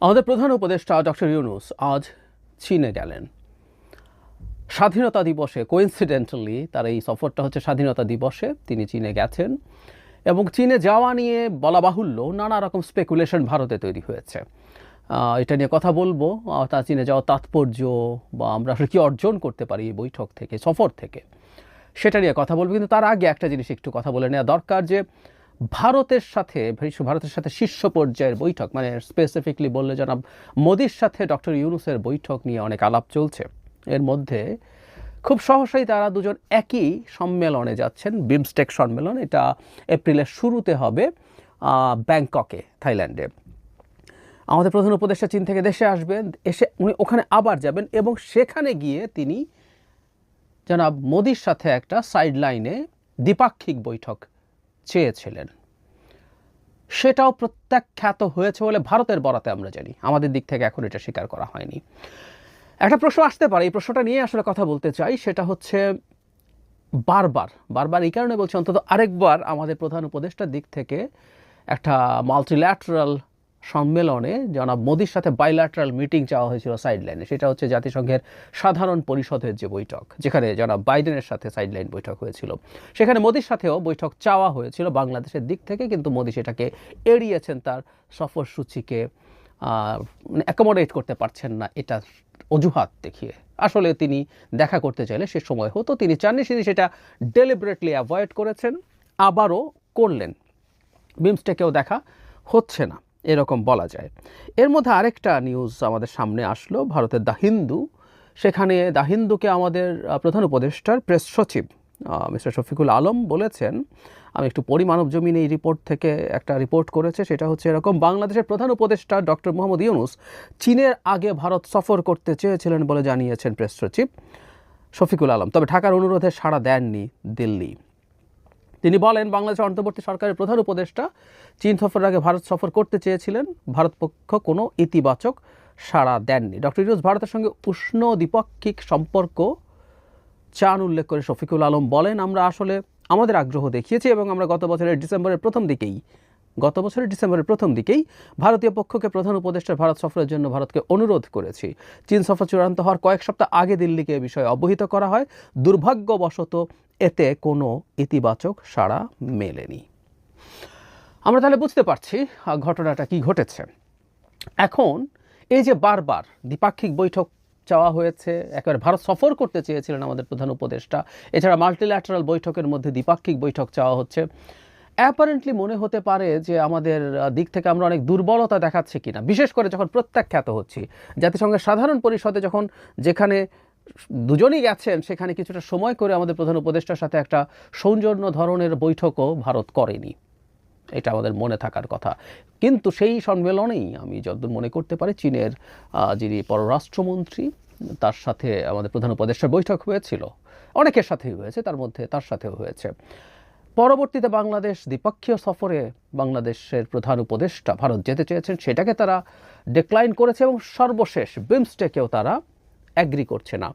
আমাদের প্রধান উপদেষ্টা ডক্টর ইউনুস আজ চীনে গেলেন। স্বাধীনতা দিবসে কোইন্সিডেন্টালি তার এই সফরটা হচ্ছে স্বাধীনতা দিবসে, তিনি চীনে গেছেন এবং চীনে যাওয়া নিয়ে বলা বাহুল্য নানা রকম স্পেকুলেশন ভারতে তৈরি হয়েছে। এটা নিয়ে কথা বলব। তা চীনে যাওয়া তাৎপর্য বা আমরা আসলে কী অর্জন করতে পারি এই বৈঠক থেকে, সফর থেকে, সেটা নিয়ে কথা বলব। কিন্তু তার আগে একটা জিনিস একটু কথা বলে নেওয়া দরকার যে ভারতের সাথে ভারতের সাথে শীর্ষ পর্যায়ের বৈঠক মানে স্পেসিফিকলি বললে জনাব মোদির সাথে ডক্টর ইউনুসের বৈঠক নিয়ে অনেক আলাপ চলছে। এর মধ্যে খুব সহসাই তারা দুজন একই সম্মেলনে যাচ্ছেন বিমস্টেক সম্মেলন, এটা এপ্রিলের শুরুতে হবে ব্যাংককে, থাইল্যান্ডে। আমাদের প্রধান উপদেষ্টা চীন থেকে দেশে আসবেন, এসে উনি ওখানে আবার যাবেন এবং সেখানে গিয়ে তিনি জনাব মোদির সাথে একটা সাইডলাইনে দ্বিপাক্ষিক বৈঠক চেয়েছিলেন। সেটাও প্রত্যাখ্যাত হয়েছে বলে ভারতের বরাতে আমরা জানি। আমাদের দিক থেকে এখন এটা স্বীকার করা হয়নি। একটা প্রশ্ন আসতে পারে, এই প্রশ্নটা নিয়ে আসলে কথা বলতে চাই। সেটা হচ্ছে বারবার বারবার এই কারণে বলছি, অন্তত আরেকবার আমাদের প্রধান উপদেষ্টার দিক থেকে একটা মাল্টিল্যাটারাল সম্মেলনে জনাব মোদির সাথে বাইল্যাটারাল মিটিং চাওয়া হয়েছিল সাইডলাইনে সেটা হচ্ছে জাতিসংঘের সাধারণ পরিষদের যে বৈঠক, যেখানে জনাব বাইডেনের সাথে সাইডলাইন বৈঠক হয়েছিল। সেখানে মোদির সাথেও বৈঠক চাওয়া হয়েছিল বাংলাদেশের দিক থেকে, কিন্তু মোদি সেটাকে এড়িয়েছেন, তার সফরসূচিকে মানে অ্যাকোমোডেট করতে পারছেন না, এটা অজুহাত দেখিয়ে। আসলে তিনি দেখা করতে চাইলে সে সময় হতো, তিনি চাননি, তিনি সেটা ডেলিবারেটলি অ্যাভয়েড করেছেন, আবারও করলেন। বিমস্টেকেও দেখা হচ্ছে না। এরকম বলা যায়। এর মধ্যে আরেকটা নিউজ আমাদের সামনে আসলো, ভারতের দ্য হিন্দু। সেখানে দ্য হিন্দুকে আমাদের প্রধান উপদেষ্টার প্রেস সচিব মিস্টার শফিকুল আলম বলেছেন, আমি একটু পরিমানব জমিন এই রিপোর্ট থেকে একটা রিপোর্ট করেছে, সেটা হচ্ছে এরকম। বাংলাদেশের প্রধান উপদেষ্টা ডক্টর মোহাম্মদ ইউনুস চীনের আগে ভারত সফর করতে চেয়েছিলেন বলে জানিয়েছেন প্রেস সচিব শফিকুল আলম। তবে ঢাকার অনুরোধে সাড়া দেননি দিল্লি। তিনি বলেন, বাংলাদেশের অন্তর্বর্তী সরকারের প্রধান উপদেষ্টা চীন সফরের আগে ভারত সফর করতে চেয়েছিলেন। ভারতপক্ষ কোনো ইতিবাচক সাড়া দেননি। ডক্টর ইউনুস ভারতের সঙ্গে উষ্ণ দ্বিপাক্ষিক সম্পর্ক চান উল্লেখ করে শফিকুল আলম বলেন, আমরা আসলে আমাদের আগ্রহ দেখিয়েছি এবং আমরা গত বছরের ডিসেম্বরের প্রথম দিকেই গত বছরের ডিসেম্বরের প্রথম দিকেই ভারতীয় পক্ষকে প্রধান উপদেষ্টার ভারত সফরের জন্য ভারতকে অনুরোধ করেছি। চীন সফর চূড়ান্ত হওয়ার কয়েক সপ্তাহ আগে দিল্লিকে এ বিষয়ে অবহিত করা হয়। দুর্ভাগ্যবশত এতে কোনো ইতিবাচক সাড়া মেলেনি। আমরা তাহলে বুঝতে পারছি ঘটনাটা কি ঘটেছে। এখন এই যে বারবার দ্বিপাক্ষিক বৈঠক চাওয়া হয়েছে, একেবারে ভারত সফর করতে চেয়েছিলেন আমাদের প্রধান উপদেষ্টা। এছাড়া মাল্টিল্যাটারাল বৈঠকের মধ্যে দ্বিপাক্ষিক বৈঠক চাওয়া হচ্ছে। অ্যাপারেন্টলি মনে হতে পারে যে আমাদের দিক থেকে আমরা অনেক দুর্বলতা দেখাচ্ছি কিনা। বিশেষ করে যখন প্রত্যাখ্যাত হচ্ছি। জাতিসংঘের সাধারণ পরিষদে যখন যেখানে দুজনই গেছেন সেখানে কিছুটা সময় করে আমাদের প্রধান উপদেষ্টার সাথে একটা সৌজন্য ধরনের বৈঠকও ভারত করেনি। এটা আমাদের মনে থাকার কথা। কিন্তু সেই সম্মেলনেই আমি যতদূর মনে করতে পারি, চীনের যিনি পররাষ্ট্রমন্ত্রী, তার সাথে আমাদের প্রধান উপদেষ্টার বৈঠক হয়েছিল। অনেকের সাথেই হয়েছে, তার মধ্যে তার সাথেও হয়েছে। পরবর্তীতে বাংলাদেশ দ্বিপক্ষীয় সফরে বাংলাদেশের প্রধান উপদেষ্টা ভারত যেতে চেয়েছেন, সেটাকে তারা ডিক্লাইন করেছে এবং সর্বশেষ বিমস্টেকেও তারা অ্যাগ্রি করছে না।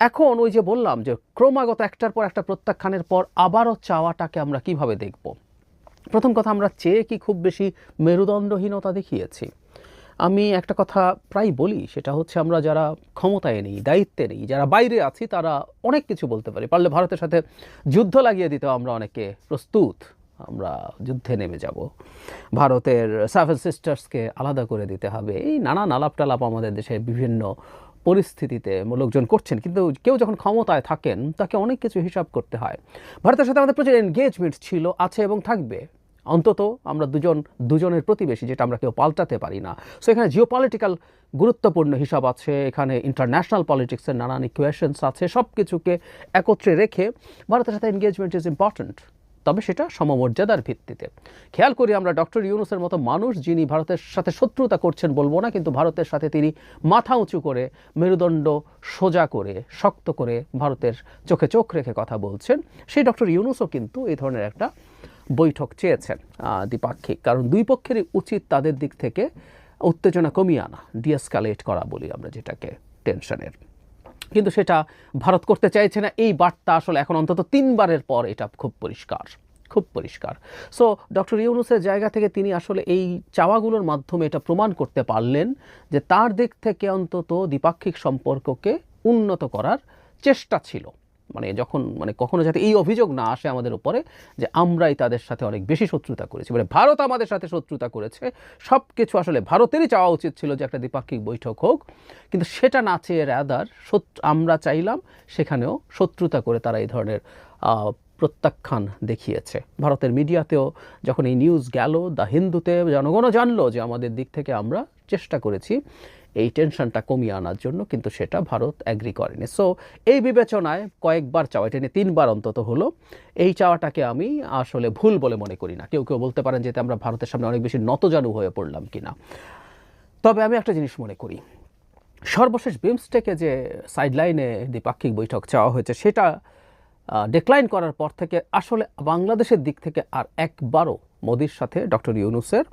এখন ওই যে বললাম যে ক্রমাগত একটার পর একটা প্রত্যাখ্যানের পর আবারও চাওয়াটাকে আমরা কীভাবে দেখব? প্রথম কথা আমরা চেয়ে কি খুব বেশি মেরুদণ্ডহীনতা দেখিয়েছি। আমি একটা কথা প্রায় বলি, সেটা হচ্ছে আমরা যারা ক্ষমতায় নেই, দায়িত্বে নেই, যারা বাইরে আছি তারা অনেক কিছু বলতে পারি। পারলে ভারতের সাথে যুদ্ধ লাগিয়ে দিতেও আমরা অনেকে প্রস্তুত। আমরা যুদ্ধে নেমে যাব। ভারতের সেভেন সিস্টার্সকে আলাদা করে দিতে হবে। এই নানান আলাপ টালাপ আমাদের দেশে বিভিন্ন পরিস্থিতিতে লোকজন করছেন। কিন্তু কেউ যখন ক্ষমতায় থাকেন, তাকে অনেক কিছু হিসাব করতে হয়। ভারতের সাথে আমাদের প্রচুর এনগেজমেন্ট ছিল, আছে এবং থাকবে। অন্তত আমরা দুজন, দুজনের প্রতিবেশী যেটা আমরা কেউ পাল্টাতে পারি না। সো এখানে জিও পলিটিক্যাল গুরুত্বপূর্ণ হিসাব আছে, এখানে ইন্টারন্যাশনাল পলিটিক্সের নানান ইকুয়েশনস আছে সব কিছুকে একত্রে রেখে ভারতের সাথে এনগেজমেন্ট ইজ ইম্পর্ট্যান্ট তবে সেটা সমমর্যাদার ভিত্তিতে। খেয়াল করি আমরা ডক্টর ইউনুসের মতো মানুষ যিনি ভারতের সাথে শত্রুতা করছেন বলব না, কিন্তু ভারতের সাথে তিনি মাথা উঁচু করে, মেরুদণ্ড সোজা করে, শক্ত করে ভারতের চোখে চোখ রেখে কথা বলছেন। সেই ডক্টর ইউনুসও কিন্তু এই ধরনের একটা বৈঠক চেয়েছেন দ্বিপাক্ষিক। কারণ দুই পক্ষেরই উচিত তাদের দিক থেকে উত্তেজনা কমিয়ে আনা, ডিএসকালেট করা বলি আমরা যেটাকে টেনশনের। কিন্তু সেটা ভারত করতে চাইছে না, এই বার্তা আসলে এখন অন্তত তিনবারের পর এটা খুব পরিষ্কার খুব পরিষ্কার। সো ডক্টর ইউনুসের জায়গা থেকে তিনি আসলে এই চাওয়াগুলোর মাধ্যমে এটা প্রমাণ করতে পারলেন যে তার দিক থেকে অন্তত দ্বিপাক্ষিক সম্পর্ককে উন্নত করার চেষ্টা ছিল। মানে যখন মানে কখনো যাতে এই অভিযোগ না আসে আমাদের উপরে যে আমরাই তাদের সাথে অনেক বেশি শত্রুতা করেছি মানে ভারত আমাদের সাথে শত্রুতা করেছে সব কিছু আসলে ভারতেরই চাওয়া উচিত ছিল যে একটা দ্বিপাক্ষিক বৈঠক হোক, কিন্তু সেটা না চেয়ে রাদার আমরা চাইলাম সেখানেও শত্রুতা করে তারা এই ধরনের প্রত্যাখ্যান দেখিয়েছে। ভারতের মিডিয়াতেও যখন এই নিউজ গেল দ্য হিন্দুতে জনগণও জানলো যে আমাদের দিক থেকে আমরা চেষ্টা করেছি এই টেনশনটা কমিয়ে আনার জন্য কিন্তু সেটা ভারত অ্যাগ্রি করেনি। সো এই বিবেচনায় কয়েকবার চাওয়া, এটা নিয়ে তিনবার অন্তত হলো। এই চাওয়াটাকে আমি আসলে ভুল বলে মনে করি না। কেউ কেউ বলতে পারেন যেতে আমরা ভারতের সামনে অনেক বেশি নতজানু হয়ে পড়লাম কিনা? তবে আমি একটা জিনিস মনে করি। সর্বশেষ বিমস্টেকে যে সাইডলাইনে দ্বিপাক্ষিক বৈঠক চাওয়া হয়েছে, সেটা ডিক্লাইন করার পর থেকে আসলে বাংলাদেশের দিক থেকে আর একবারও মোদির সাথে ডক্টর ইউনুসের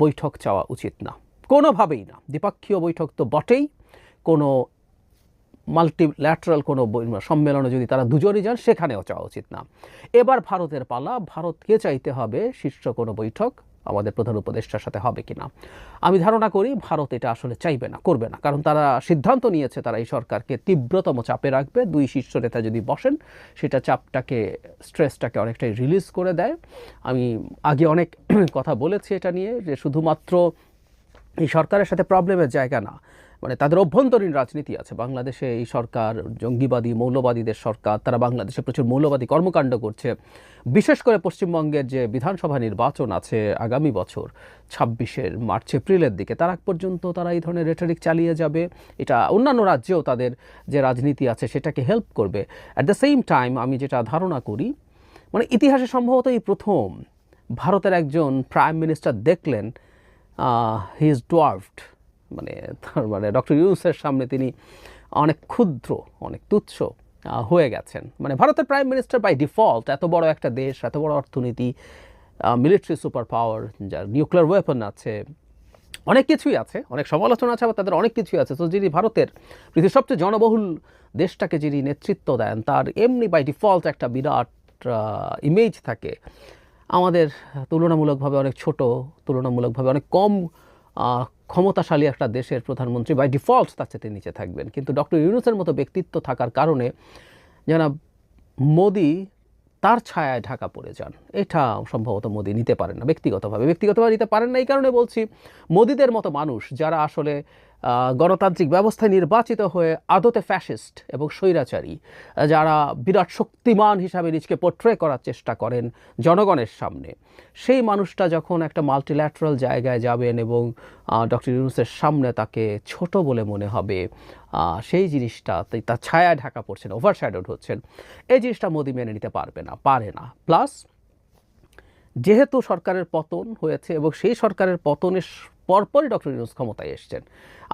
বৈঠক চাওয়া উচিত না। কোনোভাবেই না। দ্বিপাক্ষীয় বৈঠক তো বটেই। কোনো মাল্টিল্যাটারাল কোনো সম্মেলনে যদি তারা দুজনই যান, সেখানেও চাওয়া উচিত না। এবার ভারতের পালা ভারতকে চাইতে হবে শীর্ষ কোনো বৈঠক? আমাদের প্রধান উপদেষ্টার সাথে হবে কিনা আমি ধারণা করি ভারত এটা আসলে চাইবে না, করবে না। কারণ তারা সিদ্ধান্ত নিয়েছে তারা এই সরকারকে তীব্রতম চাপে রাখবে। দুই শীর্ষ নেতা যদি বসেন, সেটা চাপটাকে, স্ট্রেসটাকে অনেকটাই রিলিজ করে দেয়। আমি আগে অনেক কথা বলেছি এটা নিয়ে যে শুধুমাত্র এই সরকারের সাথে প্রবলেমের জায়গা না। মানে তাদের অভ্যন্তরীণ রাজনীতি আছে। বাংলাদেশে এই সরকার, জঙ্গিবাদী, মৌলবাদীদের সরকার, তারা বাংলাদেশে প্রচুর মৌলবাদী কর্মকাণ্ড করছে। বিশেষ করে পশ্চিমবঙ্গের যে বিধানসভা নির্বাচন আছে আগামী বছর, ছাব্বিশের মার্চ, এপ্রিলের দিকে, তার আগ পর্যন্ত তারা এই ধরনের রেটারিক চালিয়ে যাবে। এটা অন্যান্য রাজ্যেও তাদের যে রাজনীতি আছে, সেটাকে হেল্প করবে। অ্যাট দ্য সেম টাইম আমি যেটা ধারণা করি মানে ইতিহাসে সম্ভবত এই প্রথম ভারতের একজন প্রাইম মিনিস্টার দেখলেন হি ইজ ডোয়ার্ভড মানে তার মানে ডক্টর ইউনুসের সামনে তিনি অনেক ক্ষুদ্র, অনেক তুচ্ছ হয়ে গেছেন। মানে ভারতের প্রাইম মিনিস্টার বাই ডিফল্ট এত বড় একটা দেশ, এত বড় অর্থনীতি মিলিটারি সুপার পাওয়ার যার নিউক্লিয়ার ওয়েপন আছে, অনেক কিছুই আছে, অনেক সমালোচনা আছে, আবার তাদের অনেক কিছুই আছে। তো যিনি ভারতের পৃথিবীর সবচেয়ে জনবহুল দেশটাকে যিনি নেতৃত্ব দেন, তার এমনি বাই ডিফল্ট একটা বিরাট ইমেজ থাকে। আমাদের তুলনামূলকভাবে অনেক ছোট, তুলনামূলকভাবে অনেক কম ক্ষমতাশালী একটা দেশের প্রধানমন্ত্রী বাই ডিফল্ট তার চেয়ে নিচে থাকবেন। কিন্তু ডক্টর ইউনুসের মতো ব্যক্তিত্ব থাকার কারণে যারা মোদি তার ছায়ায় ঢাকা পড়ে যান। এটা সম্ভবত মোদি নিতে পারেন না, ব্যক্তিগতভাবে। ব্যক্তিগতভাবে নিতে পারেন না, এই কারণে বলছি, মোদিদের মতো মানুষ যারা আসলে গণতান্ত্রিক ব্যবস্থায় নির্বাচিত হয়ে আদতে ফ্যাসিস্ট এবং স্বৈরাচারী যারা বিরাট শক্তিমান হিসাবে নিজকে পোট্রে করার চেষ্টা করেন জনগণের সামনে। সেই মানুষটা যখন একটা মাল্টিল্যাটারাল জায়গায় যাবেন এবং ডক্টর ইউনুসের সামনে তাকে ছোট বলে মনে হবে সেই জিনিসটা তার ছায়ায় ঢাকা পড়ছেন ওভারশ্যাডোড হচ্ছেন। এই জিনিসটা মোদি মেনে নিতে পারবে না, পারে না। প্লাস যেহেতু সরকারের পতন হয়েছে এবং সেই সরকারের পতনের পরপরই ডক্টর ইউনুস ক্ষমতায় এসছেন।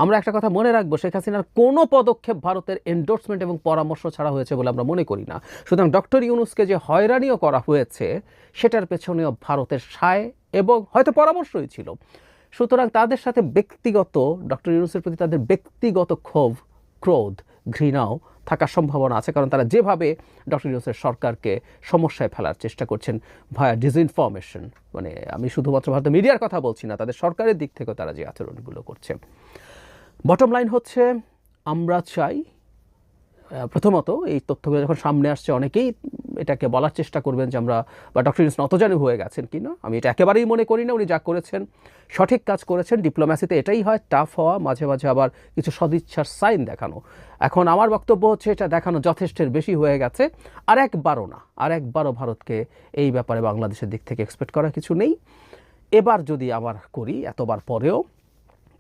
আমরা একটা কথা মনে রাখব, শেখ হাসিনার কোনো পদক্ষেপ ভারতের এন্ডোর্সমেন্ট এবং পরামর্শ ছাড়া হয়েছে বলে আমরা মনে করি না। সুতরাং ডক্টর ইউনুসকে যে হয়রানিও করা হয়েছে, সেটার পেছনেও ভারতের সায় এবং হয়তো পরামর্শই ছিল। সুতরাং তাদের সাথে ব্যক্তিগত, ডক্টর ইউনুসের প্রতি তাদের ব্যক্তিগত ক্ষোভ, ক্রোধ ঘৃণাও থাকার সম্ভাবনা আছে, কারণ তারা যেভাবে ডক্টর ইউনুসের সরকারকে সমস্যায় ফেলার চেষ্টা করছেন ভায়া ডিসইনফরমেশন মানে আমি শুধুমাত্র ভারতের মিডিয়ার কথা বলছি না, তাদের সরকারের দিক থেকেও তারা যে আচরণগুলো করছে। বটম লাইন হচ্ছে, আমরা চাই প্রথমত এই তথ্যগুলো যখন সামনে আসছে, অনেকেই এটাকে বলার চেষ্টা করবেন যে আমরা, বা ডক্টর ইউনুস নতজানু হয়ে গেছেন কি না? আমি এটা একেবারেই মনে করি না, উনি যা করেছেন, সঠিক কাজ করেছেন, ডিপ্লোম্যাসিতে এটাই হয় টাফ হওয়া, মাঝে মাঝে আবার কিছু সদিচ্ছার সাইন দেখানো। এখন আমার বক্তব্য হচ্ছে এটা দেখানো যথেষ্টের বেশি হয়ে গেছে, আর একবারও না, আর একবারও ভারতকে এই ব্যাপারে বাংলাদেশের দিক থেকে এক্সপেক্ট করার কিছু নেই। এবার যদি আবার করি, এতবার পরেও,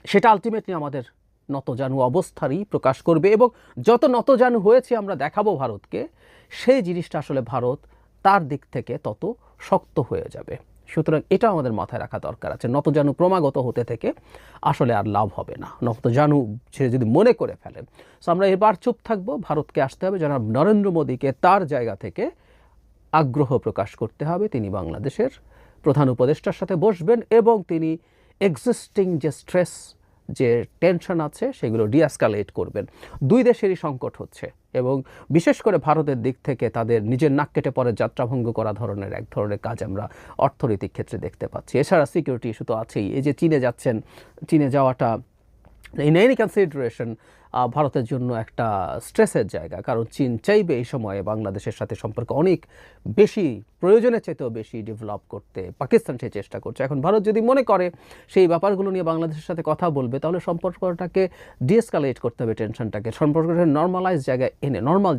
সেটা আলটিমেটলি আমাদের নতজানু অবস্থারই প্রকাশ করবে, এবং যত নতজানু হয়েছে আমরা দেখাবো ভারতকে সেই জিনিসটা আসলে ভারত তার দিক থেকে তত শক্ত হয়ে যাবে। সুতরাং এটা আমাদের মাথায় রাখা দরকার আছে। নতজানু ক্রমাগত হতে থেকে আসলে আর লাভ হবে না। নতজানু সে যদি মনে করে ফেলেন সো আমরা এবার চুপ থাকব। ভারতকে আসতে হবে। জনাব নরেন্দ্র মোদীকে তার জায়গা থেকে আগ্রহ প্রকাশ করতে হবে। তিনি বাংলাদেশের প্রধান উপদেষ্টার সাথে বসবেন এবং তিনি এক্সিস্টিং যে স্ট্রেস যে টেনশন আছে, সেগুলো ডিএসকালেট করবেন। দুই দেশেরই সংকট হচ্ছে এবং বিশেষ করে ভারতের দিক থেকে তাদের নিজের নাক কেটে পরে যাত্রাভঙ্গ করা ধরনের এক ধরনের কাজ আমরা অর্থনৈতিক ক্ষেত্রে দেখতে পাচ্ছি। এছাড়া সিকিউরিটি ইস্যু তো আছেই। এই যে চীনে যাচ্ছেন, চীনে যাওয়াটা ইন এনি কনসিডারেশন ভারতের জন্য একটা স্ট্রেসের জায়গা। কারণ চীন চাইবে এই সময়ে বাংলাদেশের সাথে সম্পর্ক অনেক বেশি, প্রয়োজনের চাইতেও বেশি ডেভেলপ করতে। পাকিস্তান সে চেষ্টা করছে। এখন ভারত যদি মনে করে সেই ব্যাপারগুলো নিয়ে বাংলাদেশের সাথে কথা বলবে, তাহলে সম্পর্কটাকে ডিএসকালেট করতে হবে টেনশনটাকে সম্পর্কটা নর্মালাইজ জায়গায় এনে নর্মাল